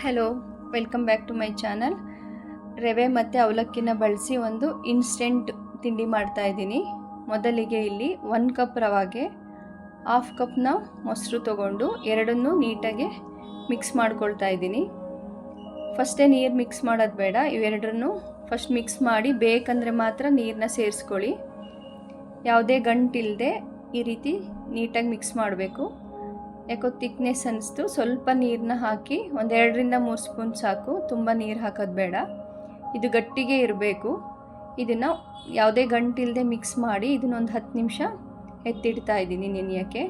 Hello welcome back to my channel ರವೆ ಮತ್ತು ಅವಲಕ್ಕಿನ ಬಳಸಿ ಒಂದು ಇನ್ಸ್ಟೆಂಟ್ ತಿಂಡಿ ಮಾಡ್ತಾ ಇದ್ದೀನಿ. ಮೊದಲಿಗೆ ಇಲ್ಲಿ ಒನ್ ಕಪ್ ರವಾಗೆ ಹಾಫ್ ಕಪ್ನ ಮೊಸರು ತಗೊಂಡು ಎರಡನ್ನೂ ನೀಟಾಗಿ ಮಿಕ್ಸ್ ಮಾಡ್ಕೊಳ್ತಾ ಇದ್ದೀನಿ. ಫಸ್ಟೇ ನೀರು ಮಿಕ್ಸ್ ಮಾಡೋದು ಬೇಡ ಇವೆರಡನ್ನೂ ಫಸ್ಟ್ ಮಿಕ್ಸ್ ಮಾಡಿ ಬೇಕಂದರೆ ಮಾತ್ರ ನೀರನ್ನ ಸೇರಿಸ್ಕೊಳ್ಳಿ. ಯಾವುದೇ ಗಂಟಿಲ್ಲದೆ ಈ ರೀತಿ ನೀಟಾಗಿ ಮಿಕ್ಸ್ ಮಾಡಬೇಕು. ಯಾಕೋ ತಿಕ್ನೆಸ್ ಅನ್ನಿಸ್ತು. ಸ್ವಲ್ಪ ನೀರನ್ನ ಹಾಕಿ ಒಂದೆರಡರಿಂದ ಮೂರು ಸ್ಪೂನ್ ಸಾಕು. ತುಂಬ ನೀರು ಹಾಕೋದು ಬೇಡ. ಇದು ಗಟ್ಟಿಗೆ ಇರಬೇಕು. ಇದನ್ನು ಯಾವುದೇ ಗಂಟಿಲ್ಲದೆ ಮಿಕ್ಸ್ ಮಾಡಿ ಇದನ್ನೊಂದು ಹತ್ತು ನಿಮಿಷ ಎತ್ತಿಡ್ತಾ ಇದ್ದೀನಿ ನೆನೆಯೋಕ್ಕೆ.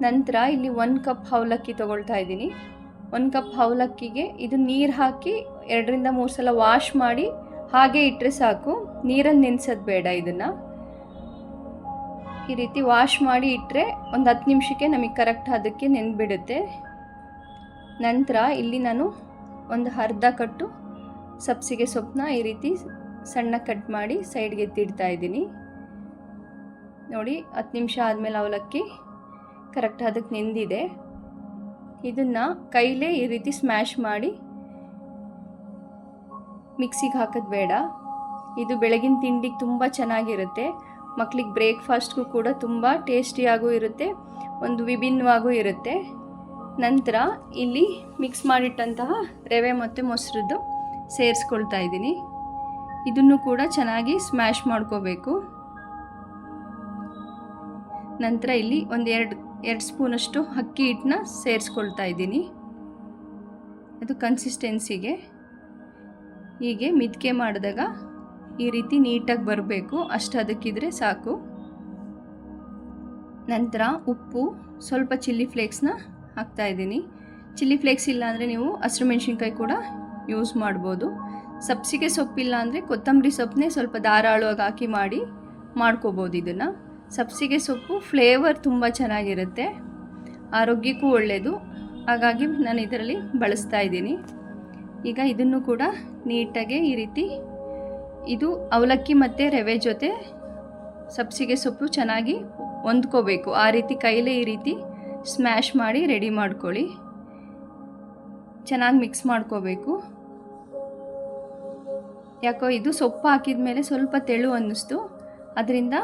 ನಂತರ ಇಲ್ಲಿ ಒಂದು ಕಪ್ ಅವಲಕ್ಕಿ ತೊಗೊಳ್ತಾ ಇದ್ದೀನಿ. ಒಂದು ಕಪ್ ಅವಲಕ್ಕಿಗೆ ಇದು ನೀರು ಹಾಕಿ ಎರಡರಿಂದ ಮೂರು ಸಲ ವಾಶ್ ಮಾಡಿ ಹಾಗೆ ಇಟ್ಟರೆ ಸಾಕು. ನೀರಲ್ಲಿ ನೆನೆಸೋದು ಬೇಡ ಇದನ್ನು. ಈ ರೀತಿ ವಾಶ್ ಮಾಡಿ ಇಟ್ಟರೆ ಒಂದು ಹತ್ತು ನಿಮಿಷಕ್ಕೆ ನಮಗೆ ಕರೆಕ್ಟ್ ಅದಕ್ಕೆ ನೆನ್ಬಿಡುತ್ತೆ. ನಂತರ ಇಲ್ಲಿ ನಾನು ಒಂದು ಅರ್ಧ ಕಟ್ಟು ಸಬ್ಸಿಗೆ ಸೊಪ್ಪನ್ನ ಈ ರೀತಿ ಸಣ್ಣ ಕಟ್ ಮಾಡಿ ಸೈಡ್ಗೆ ಎತ್ತಿಡ್ತಾ ಇದ್ದೀನಿ. ನೋಡಿ, ಹತ್ತು ನಿಮಿಷ ಆದಮೇಲೆ ಅವಲಕ್ಕಿ ಕರೆಕ್ಟ್ ಅದಕ್ಕೆ ನೆಂದಿದೆ. ಇದನ್ನು ಕೈಲೇ ಈ ರೀತಿ ಸ್ಮ್ಯಾಶ್ ಮಾಡಿ ಮಿಕ್ಸಿಗೆ ಹಾಕೋದು ಬೇಡ. ಇದು ಬೆಳಗಿನ ತಿಂಡಿಗೆ ತುಂಬ ಚೆನ್ನಾಗಿರುತ್ತೆ. ಮಕ್ಳಿಗೆ ಬ್ರೇಕ್ಫಾಸ್ಟ್ಗೂ ಕೂಡ ತುಂಬ ಟೇಸ್ಟಿಯಾಗೂ ಇರುತ್ತೆ, ಒಂದು ವಿಭಿನ್ನವಾಗೂ ಇರುತ್ತೆ. ನಂತರ ಇಲ್ಲಿ ಮಿಕ್ಸ್ ಮಾಡಿಟ್ಟಂತಹ ರವೆ ಮತ್ತು ಮೊಸರದ್ದು ಸೇರಿಸ್ಕೊಳ್ತಾ ಇದ್ದೀನಿ. ಇದನ್ನು ಕೂಡ ಚೆನ್ನಾಗಿ ಸ್ಮ್ಯಾಶ್ ಮಾಡ್ಕೋಬೇಕು. ನಂತರ ಇಲ್ಲಿ ಒಂದು ಎರಡು ಎರಡು ಸ್ಪೂನಷ್ಟು ಅಕ್ಕಿ ಹಿಟ್ಟನ್ನ ಸೇರಿಸ್ಕೊಳ್ತಾ ಇದ್ದೀನಿ. ಅದು ಕನ್ಸಿಸ್ಟೆನ್ಸಿಗೆ ಹೀಗೆ ಮಿದ್ಕೆ ಮಾಡಿದಾಗ ಈ ರೀತಿ ನೀಟಾಗಿ ಬರಬೇಕು. ಅಷ್ಟು ಅದಕ್ಕಿದ್ರೆ ಸಾಕು. ನಂತರ ಉಪ್ಪು, ಸ್ವಲ್ಪ ಚಿಲ್ಲಿ ಫ್ಲೇಕ್ಸ್ನ ಹಾಕ್ತಾಯಿದ್ದೀನಿ ಚಿಲ್ಲಿ ಫ್ಲೇಕ್ಸ್ ಇಲ್ಲಾಂದರೆ ನೀವು ಹಸಿರು ಮೆಣಸಿನ್ಕಾಯಿ ಕೂಡ ಯೂಸ್ ಮಾಡ್ಬೋದು. ಸಬ್ಸಿಗೆ ಸೊಪ್ಪಿಲ್ಲ ಅಂದರೆ ಕೊತ್ತಂಬರಿ ಸೊಪ್ಪನ್ನೇ ಸ್ವಲ್ಪ ಧಾರಾಳವಾಗಿ ಹಾಕಿ ಮಾಡಿ ಮಾಡ್ಕೋಬೋದು ಇದನ್ನು. ಸಬ್ಸಿಗೆ ಸೊಪ್ಪು ಫ್ಲೇವರ್ ತುಂಬ ಚೆನ್ನಾಗಿರುತ್ತೆ. ಆರೋಗ್ಯಕ್ಕೂ ಒಳ್ಳೆಯದು ಹಾಗಾಗಿ ನಾನು ಇದರಲ್ಲಿ ಬಳಸ್ತಾ ಇದ್ದೀನಿ. ಈಗ ಇದನ್ನು ಕೂಡ ನೀಟಾಗೆ ಈ ರೀತಿ ಇದು ಅವಲಕ್ಕಿ ಮತ್ತು ರವೆ ಜೊತೆ ಸಬ್ಸಿಗೆ ಸೊಪ್ಪು ಚೆನ್ನಾಗಿ ಹೊಂದ್ಕೋಬೇಕು. ಆ ರೀತಿ ಕೈಲೇ ಈ ರೀತಿ ಸ್ಮ್ಯಾಶ್ ಮಾಡಿ ರೆಡಿ ಮಾಡ್ಕೊಳ್ಳಿ. ಚೆನ್ನಾಗಿ ಮಿಕ್ಸ್ ಮಾಡ್ಕೋಬೇಕು. ಯಾಕೋ ಇದು ಸೊಪ್ಪು ಹಾಕಿದ ಮೇಲೆ ಸ್ವಲ್ಪ ತೆಳು ಅನ್ನಿಸ್ತು. ಅದರಿಂದ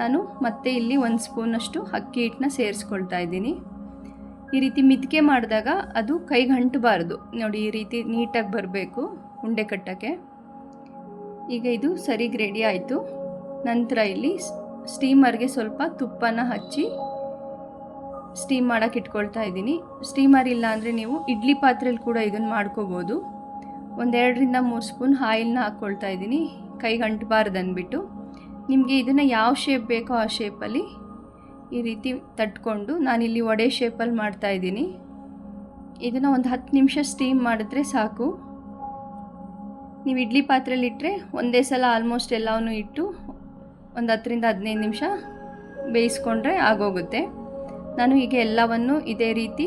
ನಾನು ಮತ್ತೆ ಇಲ್ಲಿ ಒಂದು ಸ್ಪೂನಷ್ಟು ಅಕ್ಕಿ ಹಿಟ್ಟನ್ನ ಸೇರಿಸ್ಕೊಳ್ತಾ ಇದ್ದೀನಿ. ಈ ರೀತಿ ಮಿತ್ಕೆ ಮಾಡಿದಾಗ ಅದು ಕೈಗೆ ಅಂಟಬಾರ್ದು. ನೋಡಿ ಈ ರೀತಿ ನೀಟಾಗಿ ಬರಬೇಕು ಉಂಡೆ ಕಟ್ಟೋಕ್ಕೆ. ಈಗ ಇದು ಸರಿಗೆ ರೆಡಿ ಆಯಿತು. ನಂತರ ಇಲ್ಲಿ ಸ್ಟೀಮರ್ಗೆ ಸ್ವಲ್ಪ ತುಪ್ಪನ ಹಚ್ಚಿ ಸ್ಟೀಮ್ ಮಾಡೋಕೆ ಇಟ್ಕೊಳ್ತಾ ಇದ್ದೀನಿ. ಸ್ಟೀಮರ್ ಇಲ್ಲ ಅಂದರೆ ನೀವು ಇಡ್ಲಿ ಪಾತ್ರೆಯಲ್ಲಿ ಕೂಡ ಇದನ್ನು ಮಾಡ್ಕೋಬೋದು. ಒಂದೆರಡರಿಂದ ಮೂರು ಸ್ಪೂನ್ ಆಯಿಲ್ನ ಹಾಕ್ಕೊಳ್ತಾ ಇದ್ದೀನಿ. ಕೈಗೆ ಅಂಟಬಾರ್ದು ಅಂದ್ಬಿಟ್ಟು. ನಿಮಗೆ ಇದನ್ನು ಯಾವ ಶೇಪ್ ಬೇಕೋ ಆ ಶೇಪಲ್ಲಿ ಈ ರೀತಿ ತಟ್ಕೊಂಡು ನಾನಿಲ್ಲಿ ವಡೆ ಶೇಪಲ್ಲಿ ಮಾಡ್ತಾಯಿದ್ದೀನಿ ಇದನ್ನು ಒಂದು ಹತ್ತು ನಿಮಿಷ ಸ್ಟೀಮ್ ಮಾಡಿದ್ರೆ ಸಾಕು. ನೀವು ಇಡ್ಲಿ ಪಾತ್ರೆಯಲ್ಲಿ ಇಟ್ಟರೆ ಒಂದೇ ಸಲ ಆಲ್ಮೋಸ್ಟ್ ಎಲ್ಲವನ್ನು ಇಟ್ಟು ಒಂದು ಹತ್ತರಿಂದ ಹದಿನೈದು ನಿಮಿಷ ಬೇಯಿಸ್ಕೊಂಡ್ರೆ ಆಗೋಗುತ್ತೆ. ನಾನು ಹೀಗೆ ಎಲ್ಲವನ್ನು ಇದೇ ರೀತಿ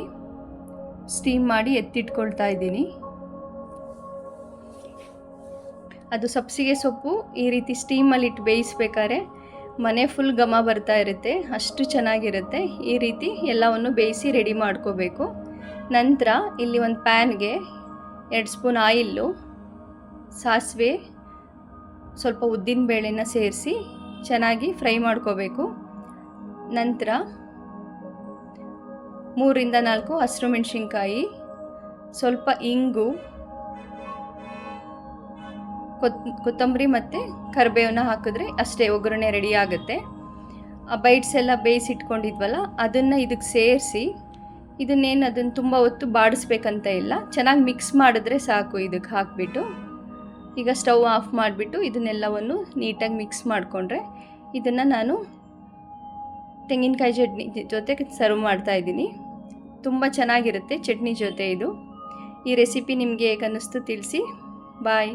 ಸ್ಟೀಮ್ ಮಾಡಿ ಎತ್ತಿಟ್ಕೊಳ್ತಾ ಇದ್ದೀನಿ. ಅದು ಸಬ್ಸಿಗೆ ಸೊಪ್ಪು ಈ ರೀತಿ ಸ್ಟೀಮಲ್ಲಿ ಇಟ್ಟು ಬೇಯಿಸ್ಬೇಕಾದ್ರೆ ಮನೆ ಫುಲ್ ಘಮ ಬರ್ತಾ ಇರುತ್ತೆ, ಅಷ್ಟು ಚೆನ್ನಾಗಿರುತ್ತೆ. ಈ ರೀತಿ ಎಲ್ಲವನ್ನು ಬೇಯಿಸಿ ರೆಡಿ ಮಾಡ್ಕೋಬೇಕು. ನಂತರ ಇಲ್ಲಿ ಒಂದು ಪ್ಯಾನ್ಗೆ ಎರಡು ಸ್ಪೂನ್ ಆಯಿಲ್ಲು ಸಾಸಿವೆ ಸ್ವಲ್ಪ ಉದ್ದಿನ ಬೇಳೆನ ಸೇರಿಸಿ ಚೆನ್ನಾಗಿ ಫ್ರೈ ಮಾಡ್ಕೋಬೇಕು. ನಂತರ ಮೂರಿಂದ ನಾಲ್ಕು ಹಸಿರು ಮೆಣಸಿನ್ಕಾಯಿ, ಸ್ವಲ್ಪ ಇಂಗು, ಕೊತ್, ಕೊತ್ತಂಬರಿ ಮತ್ತು ಕರಿಬೇವನ್ನ ಹಾಕಿದ್ರೆ ಅಷ್ಟೇ ಒಗ್ಗರಣೆ ರೆಡಿ ಆಗುತ್ತೆ. ಆ ಬೈಟ್ಸ್ ಎಲ್ಲ ಬೇಯಿಸಿಟ್ಕೊಂಡಿದ್ವಲ್ಲ, ಅದನ್ನು ಇದಕ್ಕೆ ಸೇರಿಸಿ ಇದನ್ನೇನು ಅದನ್ನು ತುಂಬ ಹೊತ್ತು ಬಾಡಿಸ್ಬೇಕಂತ ಇಲ್ಲ, ಚೆನ್ನಾಗಿ ಮಿಕ್ಸ್ ಮಾಡಿದ್ರೆ ಸಾಕು ಇದಕ್ಕೆ ಹಾಕಿಬಿಟ್ಟು. ಈಗ ಸ್ಟವ್ ಆಫ್ ಮಾಡಿಬಿಟ್ಟು ಇದನ್ನೆಲ್ಲವನ್ನು ನೀಟಾಗಿ ಮಿಕ್ಸ್ ಮಾಡಿಕೊಂಡ್ರೆ ಇದನ್ನು ನಾನು ತೆಂಗಿನಕಾಯಿ ಚಟ್ನಿ ಜೊತೆ ಸರ್ವ್ ಮಾಡ್ತಾಯಿದ್ದೀನಿ ತುಂಬ ಚೆನ್ನಾಗಿರುತ್ತೆ ಚಟ್ನಿ ಜೊತೆ ಇದು. ಈ ರೆಸಿಪಿ ನಿಮಗೆ ಹೇಗನ್ನಿಸ್ತು ತಿಳಿಸಿ. ಬಾಯ್.